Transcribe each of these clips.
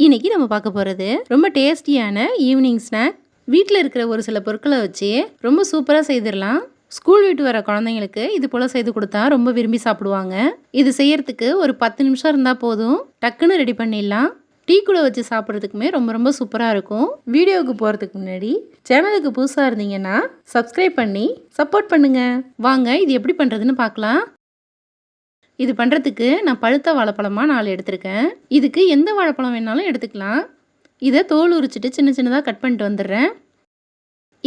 இன்னைக்கு நம்ம பார்க்க போகிறது ரொம்ப டேஸ்டியான ஈவினிங் ஸ்நாக். வீட்டில் இருக்கிற ஒரு சில பொருட்களை வச்சு ரொம்ப சூப்பராக செய்திடலாம். ஸ்கூல் விட்டு வர குழந்தைங்களுக்கு இது போல் செய்து கொடுத்தா ரொம்ப விரும்பி சாப்பிடுவாங்க. இது செய்யறதுக்கு ஒரு பத்து நிமிஷம் இருந்தால் போதும். டக்குன்னு ரெடி பண்ணிடலாம். டீ கூட வச்சு சாப்பிட்றதுக்குமே ரொம்ப ரொம்ப சூப்பராக இருக்கும். வீடியோவுக்கு போகிறதுக்கு முன்னாடி சேனலுக்கு புதுசாக இருந்தீங்கன்னா சப்ஸ்கிரைப் பண்ணி சப்போர்ட் பண்ணுங்கள் வாங்க இது எப்படி பண்ணுறதுன்னு பார்க்கலாம். இது பண்ணுறதுக்கு நான் பழுத்த வாழைப்பழமாக நாலு எடுத்திருக்கேன். இதுக்கு எந்த வாழைப்பழம் வேணாலும் எடுத்துக்கலாம். இதை தோல் உரிச்சிட்டு சின்ன சின்னதாக கட் பண்ணிட்டு வந்துடுறேன்.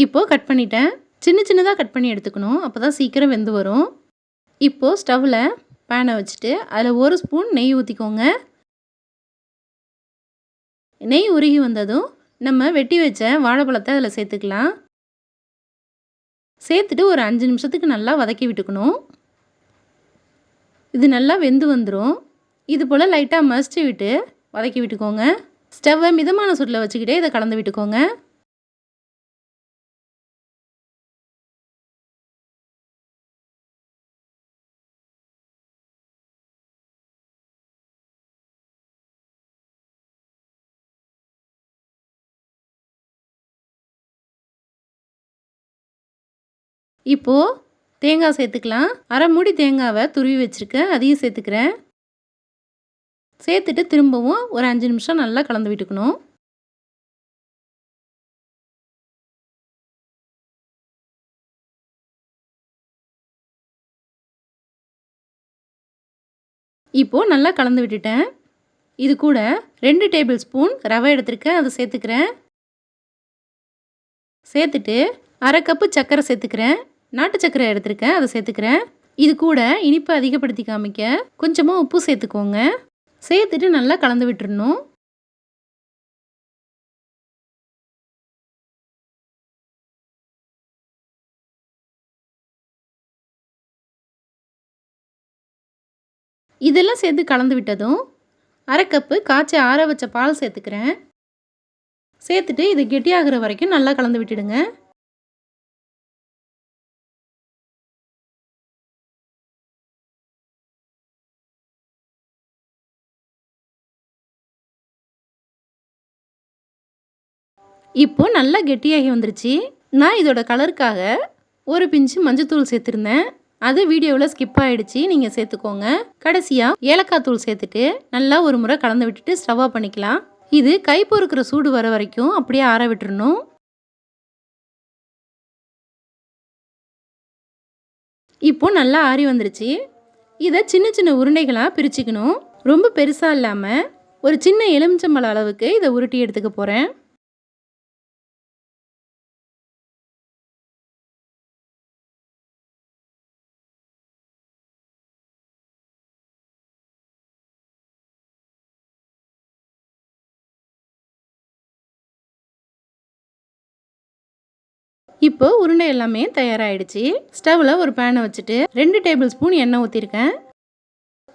இப்போது கட் பண்ணிட்டேன். சின்ன சின்னதாக கட் பண்ணி எடுத்துக்கணும். அப்போ தான் சீக்கிரம் வெந்து வரும். இப்போது ஸ்டவ்வில் பேனை வச்சுட்டு அதில் ஒரு ஸ்பூன் நெய் ஊற்றிக்கோங்க நெய் உருகி வந்ததும் நம்ம வெட்டி வச்ச வாழைப்பழத்தை அதில் சேர்த்துக்கலாம். சேர்த்துட்டு ஒரு அஞ்சு நிமிஷத்துக்கு நல்லா வதக்கி விட்டுக்கணும். இது நல்லா வெந்து வந்துடும் இது போல் லைட்டாக மசிச்சு விட்டு வதக்கி விட்டுக்கோங்க. ஸ்டவ்வை மிதமான சூட்டில் வச்சுக்கிட்டே இதை கலந்து விட்டுக்கோங்க. இப்போது தேங்காய் சேர்த்துக்கலாம். அரை மூடி தேங்காவை துருவி வச்சுருக்கேன். அதையும் சேர்த்துக்கிறேன். சேர்த்துட்டு திரும்பவும் ஒரு அஞ்சு நிமிஷம் நல்லா கலந்து விட்டுக்கணும். இப்போது நல்லா கலந்து விட்டுட்டேன். இது கூட ரெண்டு டேபிள் ஸ்பூன் ரவை எடுத்திருக்கேன். அதை சேர்த்துக்கிறேன். சேர்த்துட்டு அரை கப்பு சர்க்கரை சேர்த்துக்கிறேன். நாட்டு சக்கரை எடுத்திருக்கேன் அதை சேர்த்துக்கிறேன். இது கூட இனிப்பு அதிகப்படுத்தி காமிக்க கொஞ்சமாக உப்பு சேர்த்துக்கோங்க. சேர்த்துட்டு நல்லா கலந்து விட்டுறணும். இதெல்லாம் சேர்த்து கலந்து விட்டதும் அரை கப்பு காய்ச்சி ஆற வச்ச பால் சேர்த்துக்கிறேன். சேர்த்துட்டு இது கெட்டியாகிற வரைக்கும் நல்லா கலந்து விட்டுடுங்க. இப்போது நல்லா கெட்டியாகி வந்துருச்சு. நான் இதோட கலருக்காக ஒரு பிஞ்சு மஞ்சத்தூள் சேர்த்துருந்தேன். அது வீடியோவில் ஸ்கிப் ஆகிடுச்சு நீங்கள் சேர்த்துக்கோங்க. கடைசியாக ஏலக்காய் தூள் சேர்த்துட்டு நல்லா ஒரு முறை கலந்து விட்டுட்டு ஸ்டவ் ஆஃப் பண்ணிக்கலாம். இது கை பொறுக்கிற சூடு வர வரைக்கும் அப்படியே ஆற விட்டுருணும் இப்போ நல்லா ஆறி வந்துருச்சு. இதை சின்ன சின்ன உருண்டைகளாக பிரிச்சுக்கணும். ரொம்ப பெருசாக இல்லாமல் ஒரு சின்ன எலுமிச்சம்பழ அளவுக்கு இதை உருட்டி எடுத்துக்க போகிறேன் இப்போ உருண்டை எல்லாமே தயாராகிடுச்சு ஸ்டவ்வில் ஒரு பேனை வச்சுட்டு ரெண்டு டேபிள் ஸ்பூன் எண்ணெய் ஊற்றிருக்கேன்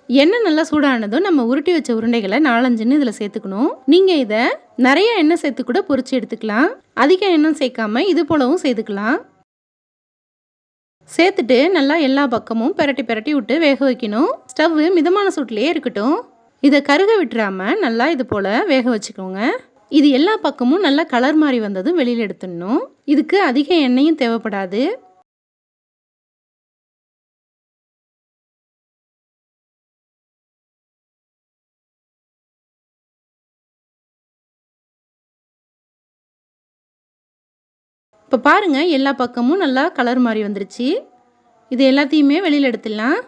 எண்ணெய் நல்லா சூடானதும் நம்ம உருட்டி வச்ச உருண்டைகளை நாலஞ்சுன்னு இதில் சேர்த்துக்கணும். நீங்கள் இதை நிறைய எண்ணெய் சேர்த்து கூட பொறிச்சு எடுத்துக்கலாம். அதிக எண்ணெய் சேர்க்காம இது போலவும் சேர்த்துக்கலாம். சேர்த்துட்டு நல்லா எல்லா பக்கமும் பெரட்டி பெரட்டி விட்டு வேக வைக்கணும். ஸ்டவ் மிதமான சூட்லேயே இருக்கட்டும். இதை கருக விட்டுறாமல் நல்லா இது போல் வேக வச்சுக்கோங்க. இது எல்லா பக்கமும் நல்லா கலர் மாதிரி வந்ததும் வெளியில் எடுத்துடணும். இதுக்கு அதிக எண்ணெயும் தேவைப்படாது. இப்போ பாருங்கள் எல்லா பக்கமும் நல்லா கலர் மாதிரி வந்துருச்சு. இது எல்லாத்தையுமே வெளியில் எடுத்துடலாம்.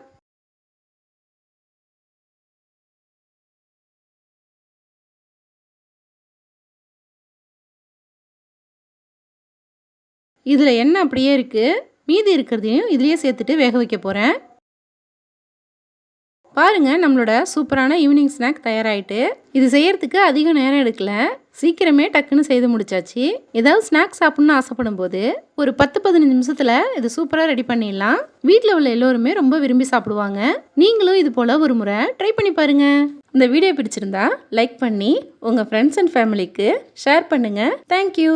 இதில் எண்ணெய் அப்படியே இருக்குது மீதி இருக்கிறதையும் இதுலேயே சேர்த்துட்டு வேக வைக்க போகிறேன் பாருங்கள் நம்மளோட சூப்பரான ஈவினிங் ஸ்நாக் தயாராகிட்டு இது செய்யறதுக்கு அதிக நேரம் எடுக்கல. சீக்கிரமே டக்குன்னு செய்து முடிச்சாச்சு. ஏதாவது ஸ்நாக்ஸ் சாப்பிட்ணுன்னு ஆசைப்படும் போது ஒரு பத்து பதினஞ்சு நிமிஷத்தில் இது சூப்பராக ரெடி பண்ணிடலாம். வீட்டில் உள்ள எல்லோருமே ரொம்ப விரும்பி சாப்பிடுவாங்க. நீங்களும் இது போல் ஒரு முறை ட்ரை பண்ணி பாருங்கள் இந்த வீடியோ பிடிச்சிருந்தா லைக் பண்ணி உங்கள் ஃப்ரெண்ட்ஸ் அண்ட் ஃபேமிலிக்கு ஷேர் பண்ணுங்கள் தேங்க்யூ